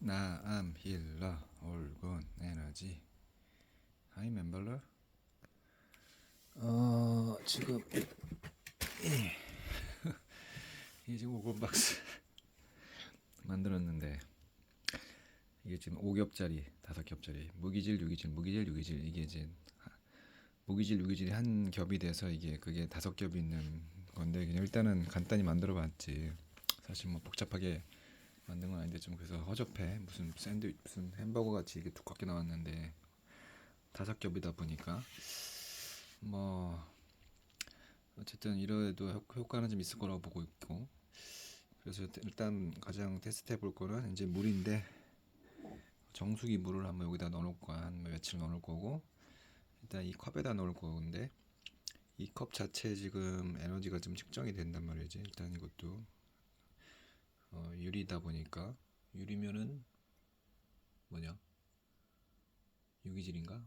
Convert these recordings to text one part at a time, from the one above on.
나암 힐러 올군 에너지. 하이 멤버러 어 지금 이- 이게 지금 오건 박스 만들었는데 이게 지금 5겹짜리 5겹짜리 무기질 6기질 무기질 6기질. 이게 이제 하- 무기질 6기질이 한 겹이 돼서 이게 그게 다섯 겹이 있는 건데 그냥 일단은 간단히 만들어 봤지. 사실 뭐 복잡하게 만든 건 아닌데 좀 그래서 허접해. 무슨 샌드 무슨 햄버거 같이 이게 두껍게 나왔는데 다섯 겹이다 보니까. 뭐 어쨌든 효- 효과는 좀 있을 거라고 보고 있고. 그래서 일단 가장 테스트 해볼 거는 이제 물인데 정수기 물을 한번 여기다 넣어놓을 거야 한 며칠 넣어놓을 거고. 일단 이 컵에다 넣을 거는데 이 컵 자체에 지금 에너지가 좀 측정이 된단 말이지. 일단 이것도 어, 유리다 보니까 유리면은 뭐냐? 유기질인가?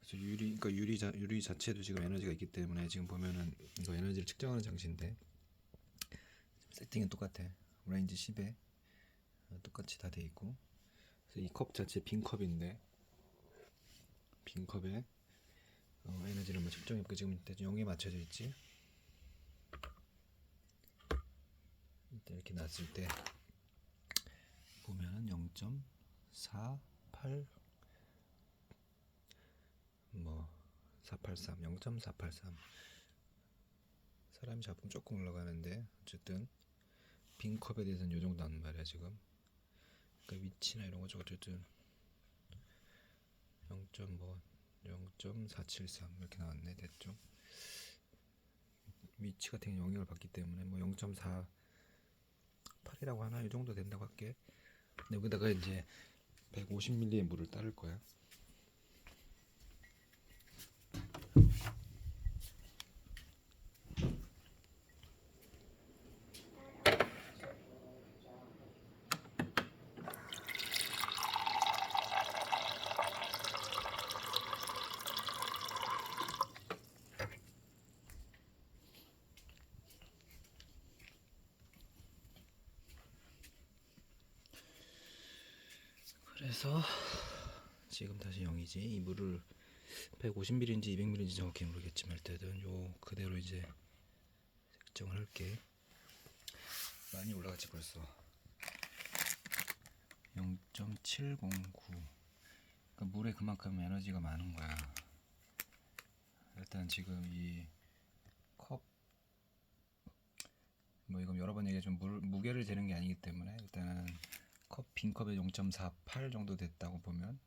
그래서 유리 그러니까 유리 자 유리 자체도 지금 에너지가 있기 때문에 지금 보면은 이거 에너지를 측정하는 장치인데 세팅은 똑같아. 레인지 10에 똑같이 다 돼 있고. 이 컵 자체 빈 컵인데 빈 컵에 어, 에너지를 한번 측정해볼게. 지금 대충 0에 맞춰져 있지 일단 이렇게 놨을 때 보면은 0.48 뭐 483, 0.483 사람이 잡으면 조금 올라가는데 어쨌든 빈 컵에 대해서는 요 정도 난 말이야 지금. 그러니까 위치나 이런 거좀 어쨌든 0.뭐 0.473 이렇게 나왔네 됐죠 위치 같은 경우 영역을 받기 때문에 뭐 0.4 8이라고 하나 이 정도 된다고 할게. 근데 여기다가 이제 150ml의 물을 따를 거야. 그래서 지금 다시 0이지. 이 물을 150ml인지 200ml인지 정확히 모르겠지만 일단은 요 그대로 이제 측정을 할게. 많이 올라갔지 벌써. 0.709. 그러니까 물에 그만큼 에너지가 많은 거야. 일단 지금 이 컵, 뭐 이건 여러 번 얘기했지만 물, 무게를 재는 게 아니기 때문에 일단은 컵, 빈 컵에 0.48 정도 됐다고 보면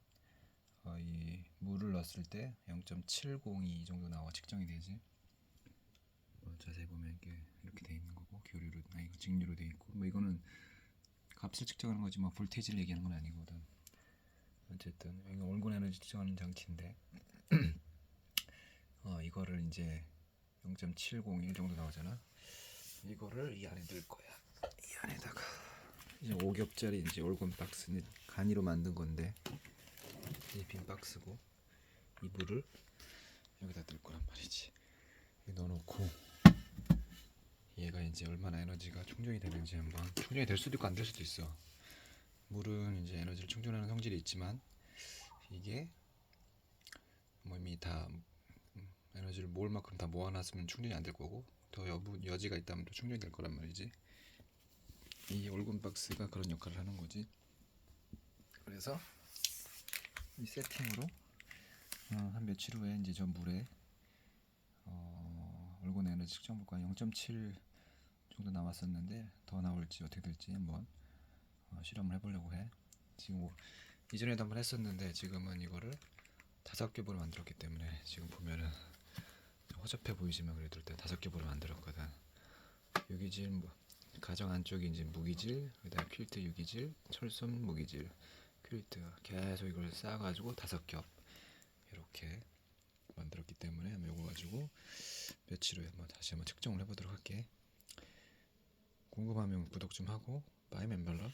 어, 이 물을 넣었을 때 0.702 정도 나와 측정이 되지. 뭐 자세히 보면 이게 이렇게 돼 있는 거고 교류로 아니 직류로 돼 있고 뭐 이거는 값을 측정하는 거지 뭐 볼테이지를 얘기하는 건 아니거든. 어쨌든 이거 올곤 에너지 측정하는 장치인데 어 이거를 이제 0.701 정도 나오잖아. 이거를 이 안에 넣을 거야. 이 안에다가 이제 5겹짜리 이제 올건 박스는 간이로 만든 건데 이 빈 박스고 이 물을 여기다 넣을 거란 말이지. 넣어놓고 얘가 이제 얼마나 에너지가 충전이 되는지 한번 충전이 될 수도 있고 안 될 수도 있어. 물은 이제 에너지를 충전하는 성질이 있지만 이게 뭐 이미 다 음, 에너지를 모을 만큼 다 모아놨으면 충전이 안 될 거고 더 여부 여지가 있다면 또 충전이 될 거란 말이지. 이 올건 박스가 그런 역할을 하는 거지. 그래서 이 세팅으로 어, 한 며칠 후에 이제 저 물에 어, 올건 에너지 측정 볼까 0.7 정도 나왔었는데 더 나올지 어떻게 될지 한번 어, 실험을 해보려고 해. 지금 뭐 이전에도 한번 했었는데 지금은 이거를 다섯 겹으로 만들었기 때문에 지금 보면은 좀 허접해 보이지만 그래도 일단 다섯 겹으로 만들었거든. 유기질 뭐 가정 안쪽이 이제 무기질, 그다음 퀼트 유기질, 철선 무기질, 퀼트 계속 이걸 쌓아가지고 다섯 겹 이렇게 만들었기 때문에 한번 요거 가지고 며칠 후에 한번 다시 한번 측정을 해보도록 할게. 궁금하면 구독 좀 하고 바이 멤버러